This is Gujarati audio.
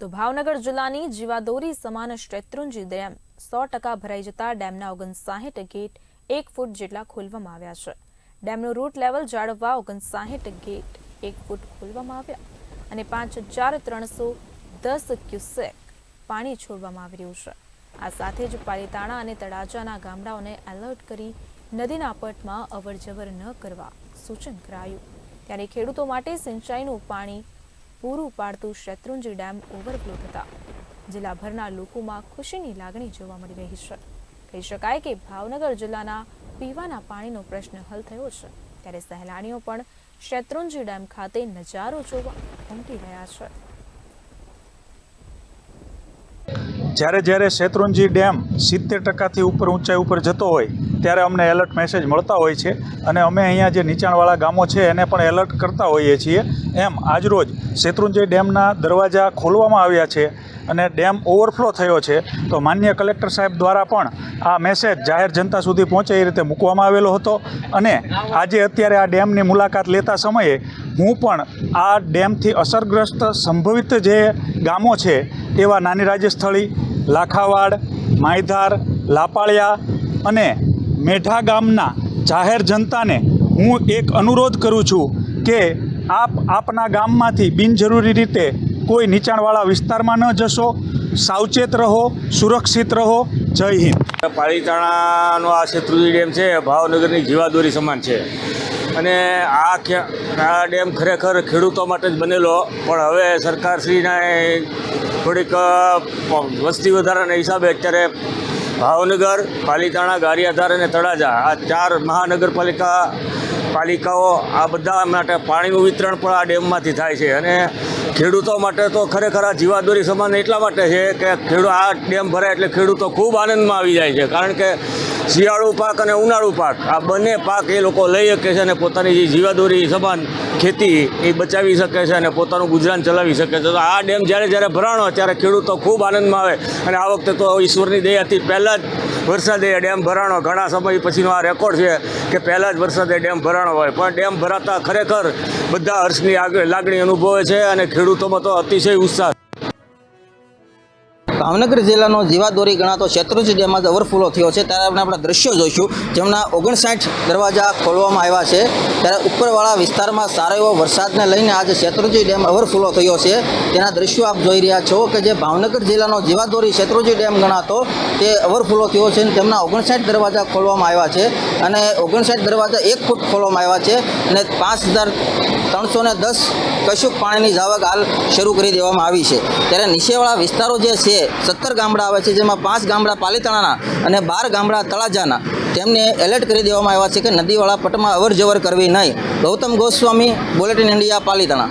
તો ભાવનગર જિલ્લાની જીવાદોરી સમાન શેત્રુંજી ડેમ સો ટકા ભરાઈ જતા ડેમના ઓગણસાહીઠ ગેટ એક ફૂટ જેટલા ખોલવામાં આવ્યા છે. ડેમનું રૂટ લેવલ જાળવવા ઓગણસાહીઠ ગેટ એક ફૂટ ખોલવામાં આવ્યા અને પાંચ હજાર ત્રણસો દસ ક્યુસેક પાણી છોડવામાં આવી રહ્યું છે. આ સાથે જ પાલીતાણા અને તળાજાના ગામડાઓને એલર્ટ કરી નદીના પટમાં અવરજવર ન કરવા સૂચન કરાયું. ત્યારે ખેડૂતો માટે સિંચાઈનું પાણી પૂરું પાડતું શેત્રુંજી ડેમ ઓવરફ્લો થતા. જિલ્લાભરના લોકોમાં ખુશીની લાગણી જોવા મળી રહી છે. કહી શકાય કે ભાવનગર જિલ્લાના પીવાના પાણીનો પ્રશ્ન હલ થયો છે. ત્યારે સહેલાણીઓ પણ શેત્રુંજી ડેમ ખાતે નજારો જોવા ઉમટી રહ્યા છે. જ્યારે જ્યારે શેત્રુંજી ડેમ સિત્તેર ટકાથી ઉપર ઊંચાઈ ઉપર જતો હોય ત્યારે અમને એલર્ટ મેસેજ મળતા હોય છે અને અમે અહીંયા જે નીચાણવાળા ગામો છે એને પણ એલર્ટ કરતા હોઈએ છીએ. એમ આજરોજ શેત્રુંજય ડેમના દરવાજા ખોલવામાં આવ્યા છે અને ડેમ ઓવરફ્લો થયો છે. તો માન્ય કલેક્ટર સાહેબ દ્વારા પણ આ મેસેજ જાહેર જનતા સુધી પહોંચે એ રીતે મૂકવામાં આવેલો હતો. અને આજે અત્યારે આ ડેમની મુલાકાત લેતા સમયે હું પણ આ ડેમથી અસરગ્રસ્ત સંભવિત જે ગામો છે એવા નાની રાજસ્થળી, લાખાવાડ માયધાર લાપાળિયા અને મેઢા ગામના જાહેર જનતાને હું એક અનુરોધ કરું છું કે આપ આપના ગામમાંથી બિનજરૂરી રીતે કોઈ નીચાણવાળા વિસ્તારમાં ન જશો, સાવચેત રહો, સુરક્ષિત રહો. જય હિન્દ. પાલીતાણાનો આ શેત્રુજી ડેમ છે, ભાવનગરની જીવાદોરી સમાન છે. અને આ આ ડેમ ખરેખર ખેડૂતો માટે જ બનેલો, પણ હવે સરકારશ્રીના થોડીક વસ્તી વધારાના હિસાબે અત્યારે ભાવનગર, પાલીતાણા, ગારિયાધાર અને તળાજા. આ ચાર મહાનગરપાલિકા પાલિકાઓ આ બધા માટે પાણીનું વિતરણ પણ આ ડેમમાંથી થાય છે. અને ખેડૂતો માટે તો ખરેખર આ જીવાદોરી સમાન એટલા માટે છે કે ખેડૂત આ ડેમ ભરાય એટલે ખેડૂતો ખૂબ આનંદમાં આવી જાય છે. કારણ કે શિયાળુ પાક અને ઉનાળુ પાક, આ બંને પાક એ લોકો લઈ શકે છે અને પોતાની જે જીવાદોરી સમાન ખેતી એ બચાવી શકે છે અને પોતાનું ગુજરાન ચલાવી શકે છે. તો આ ડેમ જ્યારે જ્યારે ભરાણો ત્યારે ખેડૂતો ખૂબ આનંદમાં આવે અને આ વખતે તો ઈશ્વરની દયાથી પહેલાં જ વરસાદે ડેમ ભરાણો, ઘણા સમય પછીનો આ રેકોર્ડ છે કે પહેલાં જ વરસાદે ડેમ ભરાણો હોય. પણ ડેમ ભરાતા ખરેખર બધા હર્ષની લાગણી અનુભવે છે અને ખેડૂતોમાં તો અતિશય ઉત્સાહ ભાવનગર જિલ્લાનો જીવાદોરી ગણાતો શેત્રુંજી ડેમમાં ઓવરફ્લો થયો છે. ત્યારે આપણે આપણા દ્રશ્યો જોઈશું. જેમના ઓગણસાઠ દરવાજા ખોલવામાં આવ્યા છે. ત્યારે ઉપરવાળા વિસ્તારમાં સારો એવો વરસાદને લઈને આજે શેત્રુંજી ડેમ ઓવરફ્લો થયો છે. તેના દ્રશ્યો આપ જોઈ રહ્યા છો કે જે ભાવનગર જિલ્લાનો જીવાદોરી શેત્રુંજી ડેમ ગણાતો તે ઓવરફ્લો થયો છે અને તેમના ઓગણસાઠ દરવાજા ખોલવામાં આવ્યા છે અને ઓગણસાઠ દરવાજા એક ફૂટ ખોલવામાં આવ્યા છે અને પાંચ હજાર ત્રણસો ને દસ કશુંક પાણીની જાવક હાલ શરૂ કરી દેવામાં આવી છે. ત્યારે નીચેવાળા વિસ્તારો જે છે, સત્તર ગામડા આવે છે, જેમાં પાંચ ગામડા પાલીતાણાના અને બાર ગામડા તળાજાના, તેમને એલર્ટ કરી દેવામાં આવ્યા છે કે નદીવાળા પટમાં અવર જવર કરવી ವಿನಯ್ ಗೌತಮ್ ಗೋಸ್ವಾಮಿ ಬುಲೆಟಿನ್ ಇಂಡಿಯಾ ಪಾಲಿತನ